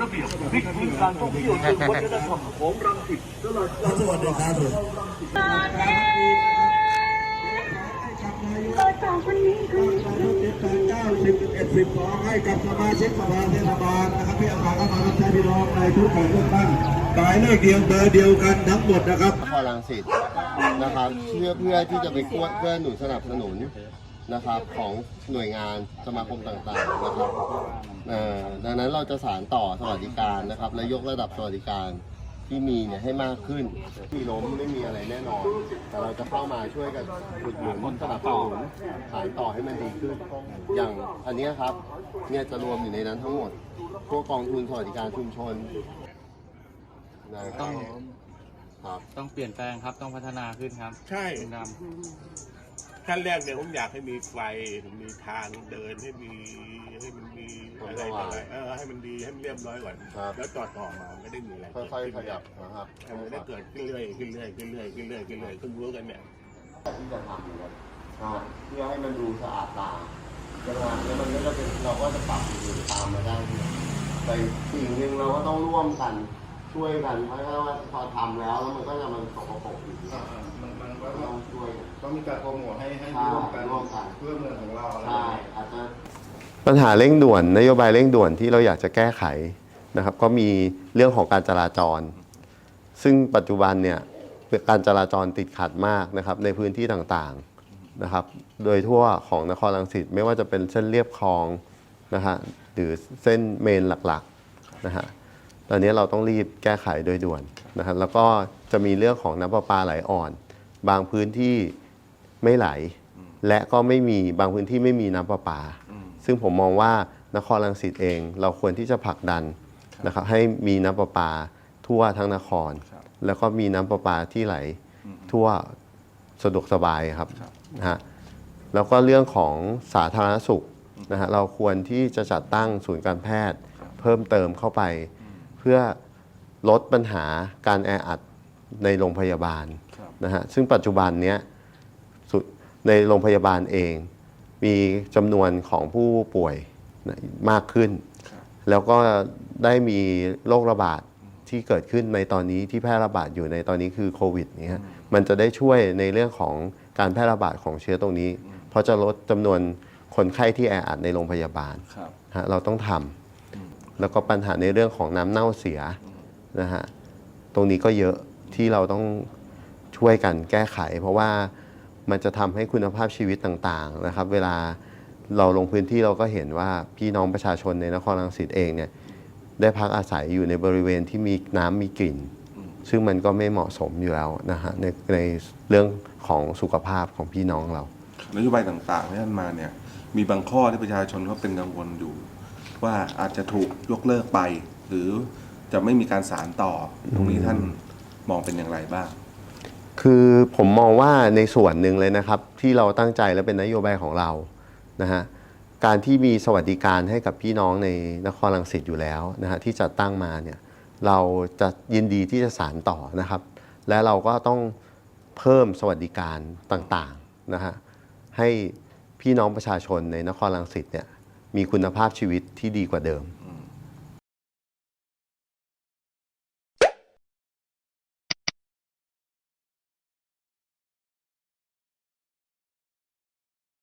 ระเบียบพลิกฟื้นการท่องเที่ยวเชิงวัฒนธรรมของรังสิตตลาดกลางสวัสดีครับผมเกิดจากคนนี้คือเจ็ดแปดเก้าสิบเอ็ดสิบสองให้กับสมาชิกสภาเทศบาลนะครับที่อาสาเข้ามารับใช้พี่น้องในทุกการเลือกตั้งหมายเลขเดียวเบอร์เดียวกันทั้งหมดนะครับนครรังสิตนะครับเพื่อเพื่อที่จะไปกวนเพื่อหนุนสนับสนุน นะครับของหน่วยงานสมาคมต่างๆนะครับเอ่อดังนั้นเราจะสานต่อสวัสดิการนะครับและยกระดับสวัสดิการที่มีเนี่ยให้มากขึ้นมีล้มไม่มีอะไรแน่นอน แต่เราจะเข้ามาช่วยกันอุดหนุนสนับสนุนสานต่อให้มันดีขึ้น อย่างอันเนี้ยครับเนี่ยจะรวมอยู่ในนั้นทั้งหมดพวกกองทุนสวัสดิการชุมชนนะครับครับต้องเปลี่ยนแปลงครับต้องพัฒนาขึ้นครับใช่ลุงด ขั้นแรกเนี่ยผมอยากให้มีไฟมีทางเดินให้มีให้มันมีอะไรต่ออะไรเออให้มันดีให้มันเรียบร้อยก่อนครับ แล้วต่อต่อมาไม่ได้มีอะไรค่อยๆขยับนะครับให้มันได้เกิดขึ้นเรื่อยขึ้นเรื่อยขึ้นเรื่อยขึ้นเรื่อยขึ้นเรื่อยขึ้นรู้กันเนี่ย ที่จะทำอยู่แล้วอ่าเพื่อให้มันดูสะอาดตาใช่ไหมครับแล้วมันก็จะเป็นเราก็จะปรับอยู่ตามมาได้แต่สิ่งหนึ่งเราก็ต้องร่วมกัน ช่วยกันเพราะว่าพอทำแล้วแล้วมันก็จะมันสกปรกอยู่อ่าๆมันมันก็ก็ต้องช่วยกัน ต้องมีการโปรโมทให้ให้ใช่ร่วมกันร่วมกัน เพื่อเมืองของเราอะไรใช่อาจจะ ปัญหาเร่งด่วนนโยบายเร่งด่วนที่เราอยากจะแก้ไขนะครับ ก็มีเรื่องของการจราจร ซึ่งปัจจุบันเนี่ยการจราจรติดขัดมากนะครับ ในพื้นที่ต่างๆนะครับ โดยทั่วของนครรังสิตไม่ว่าจะเป็นเส้นเรียบคลองนะฮะหรือเส้นเมนหลักๆนะฮะ ตอนนี้เราต้องรีบแก้ไขโดยด่วนนะครับแล้วก็จะมีเรื่องของน้ำประปาไหลอ่อน บางพื้นที่ไม่ไหล และก็ไม่มีบางพื้นที่ไม่มีน้ำประปา ซึ่งผมมองว่านครรังสิตเอง เราควรที่จะผลักดันนะครับให้มีน้ำประปาทั่วทั้งนคร แล้วก็มีน้ำประปาที่ไหลทั่วสะดวกสบายครับนะฮะแล้วก็เรื่องของสาธารณสุขนะฮะเราควรที่จะจัดตั้งศูนย์การแพทย์เพิ่มเติมเข้าไป เพื่อลดปัญหาการแออัดในโรงพยาบาลนะฮะซึ่งปัจจุบันเนี้ยสุดในโรงพยาบาลเอง มีจำนวนของผู้ป่วยนะมากขึ้น แล้วก็ได้มีโรคระบาดที่เกิดขึ้นในตอนนี้ที่แพร่ระบาดอยู่ในตอนนี้คือโควิดเนี้ยมันจะได้ช่วยในเรื่องของการแพร่ระบาดของเชื้อตรงนี้ เพราะจะลดจำนวนคนไข้ที่แออัดในโรงพยาบาลครับฮะเราต้องทำ แล้วก็ปัญหาในเรื่องของน้ำเน่าเสียนะฮะตรงนี้ก็เยอะที่เราต้องช่วยกันแก้ไข เพราะว่ามันจะทำให้คุณภาพชีวิตต่างๆนะครับ เวลาเราลงพื้นที่เราก็เห็นว่าพี่น้องประชาชนในนครรังสิตเองเนี่ยได้พักอาศัยอยู่ในบริเวณที่มีน้ำมีกลิ่น ซึ่งมันก็ไม่เหมาะสมอยู่แล้วนะฮะในในเรื่องของสุขภาพของพี่น้องเรา นโยบายต่างๆที่ท่านมาเนี่ยมีบางข้อที่ประชาชนเขาเป็นกังวลอยู่ ว่าอาจจะถูกยกเลิกไป หรือจะไม่มีการสารต่อ ตรงนี้ท่านมองเป็นอย่างไรบ้าง คือผมมองว่าในส่วนหนึ่งเลยนะครับ ที่เราตั้งใจและเป็นนโยบายของเรานะฮะการที่มีสวัสดิการให้กับพี่น้องในนครรังสิตอยู่แล้วนะฮะที่จัดตั้งมาเนี่ยเราจะยินดีที่จะสานต่อนะครับ และเราก็ต้องเพิ่มสวัสดิการต่างๆนะฮะให้พี่น้องประชาชนในนครรังสิตเนี่ย มีคุณภาพชีวิตที่ดีกว่าเดิม